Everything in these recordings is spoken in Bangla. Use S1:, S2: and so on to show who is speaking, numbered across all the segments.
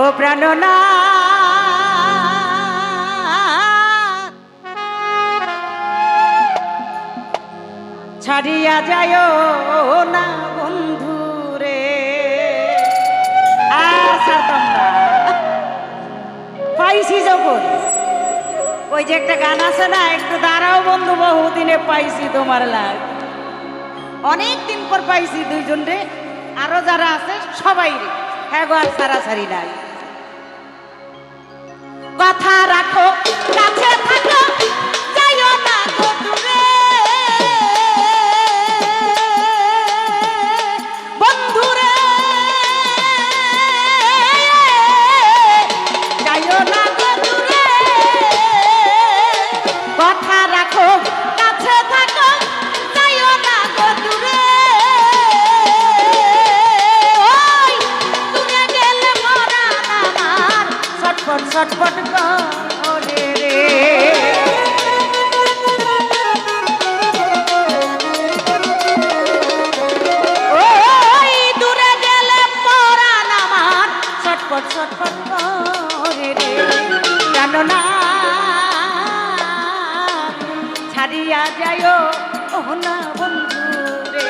S1: ও প্রাণনা ছাড়িয়া যায় না বন্ধু রে। পাইছি যখন। ওই যে একটা গান আছে না, একটু দাঁড়াও বন্ধু, বহুদিনে পাইছি তোমার লাগ। অনেক দিন পর পাইছি দুইজন রে। আরও যারা আছে, সবাই রে। হ্যাঁ গো, আর সারাসারি নাই। কথা রাখো কাছে ছাড়িয়া যায় ও না বন্ধু রে।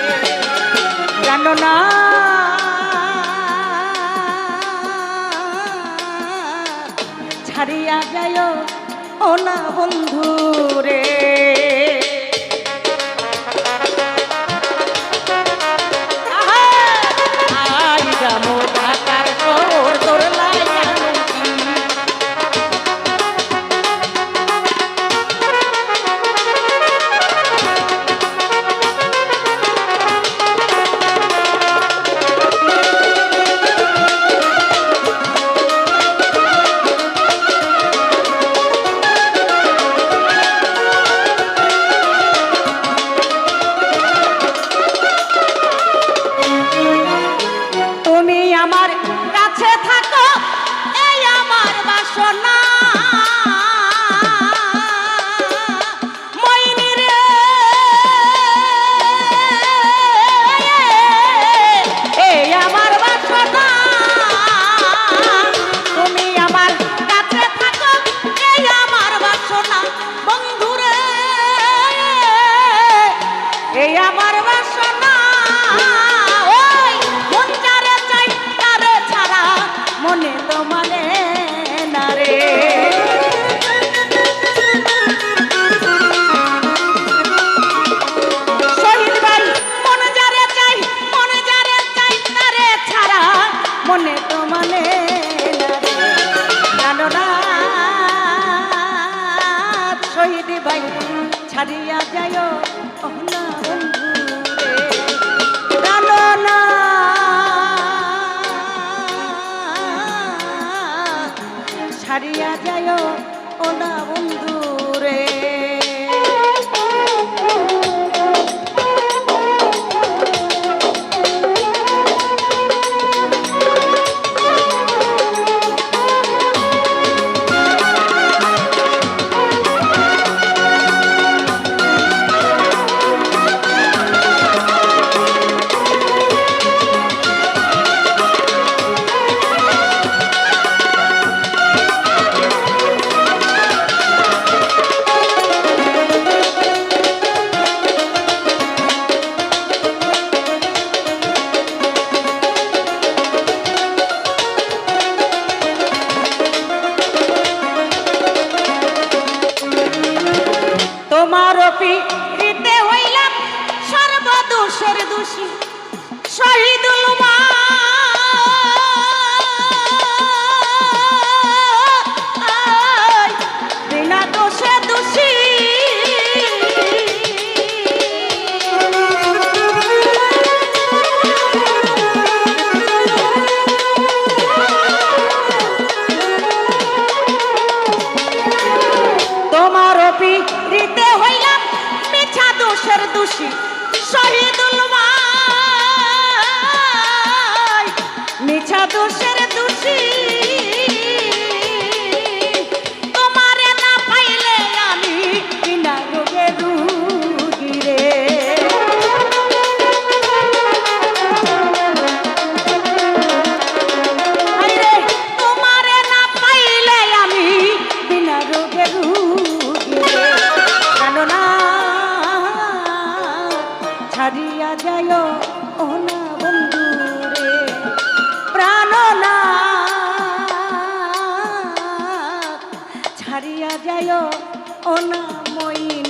S1: জানো না। ছাড়িয়া যায় ও না বন্ধু রে। আমার কাছে থাকো এই আমার বাসনা। মানে মন মন মনে তো মানে না রে। জানো না, শহীদ ভাই, ছাড়িয়া যায় না 欲。হারিয়া যায় ও না মইন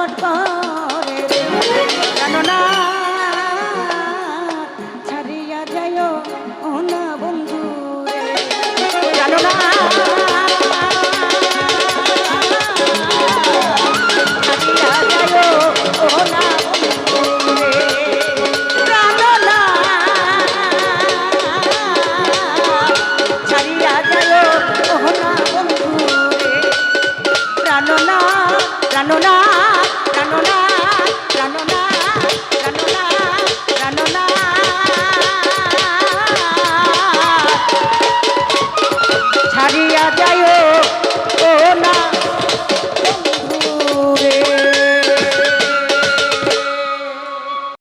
S1: What.